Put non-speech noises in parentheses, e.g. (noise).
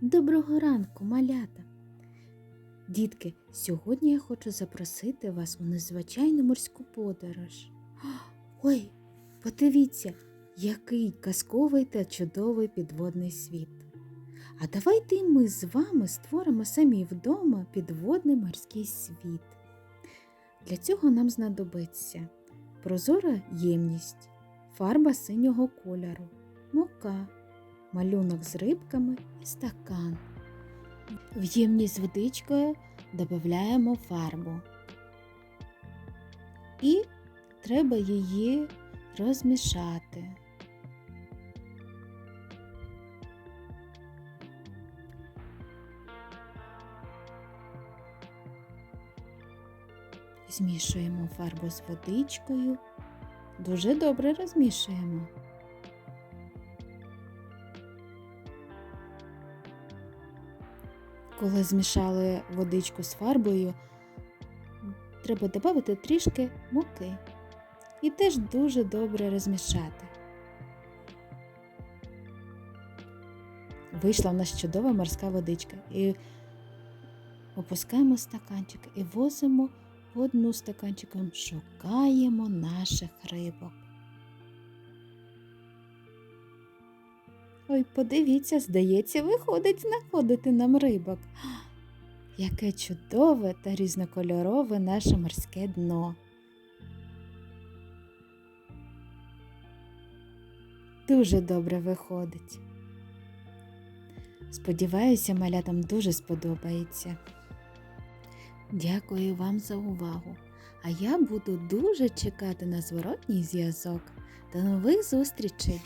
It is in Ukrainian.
Доброго ранку, малята! Дітки, сьогодні я хочу запросити вас у незвичайну морську подорож. Ой, подивіться, який казковий та чудовий підводний світ. А давайте ми з вами створимо самі вдома підводний морський світ. Для цього нам знадобиться прозора ємність, фарба синього кольору, мука, малюнок з рибками і стакан. В ємність водичкою додаємо фарбу. І треба її розмішати. Змішуємо фарбу з водичкою. Дуже добре розмішуємо. Коли змішали водичку з фарбою, треба додати трішки муки і теж дуже добре розмішати. Вийшла в нас чудова морська водичка. І опускаємо стаканчик і возимо по дну стаканчиком, шукаємо наших рибок. Ой, подивіться, здається, виходить знаходити нам рибок. (gasps) Яке чудове та різнокольорове наше морське дно. Дуже добре виходить. Сподіваюся, малятам дуже сподобається. Дякую вам за увагу. А я буду дуже чекати на зворотній зв'язок. До нових зустрічей!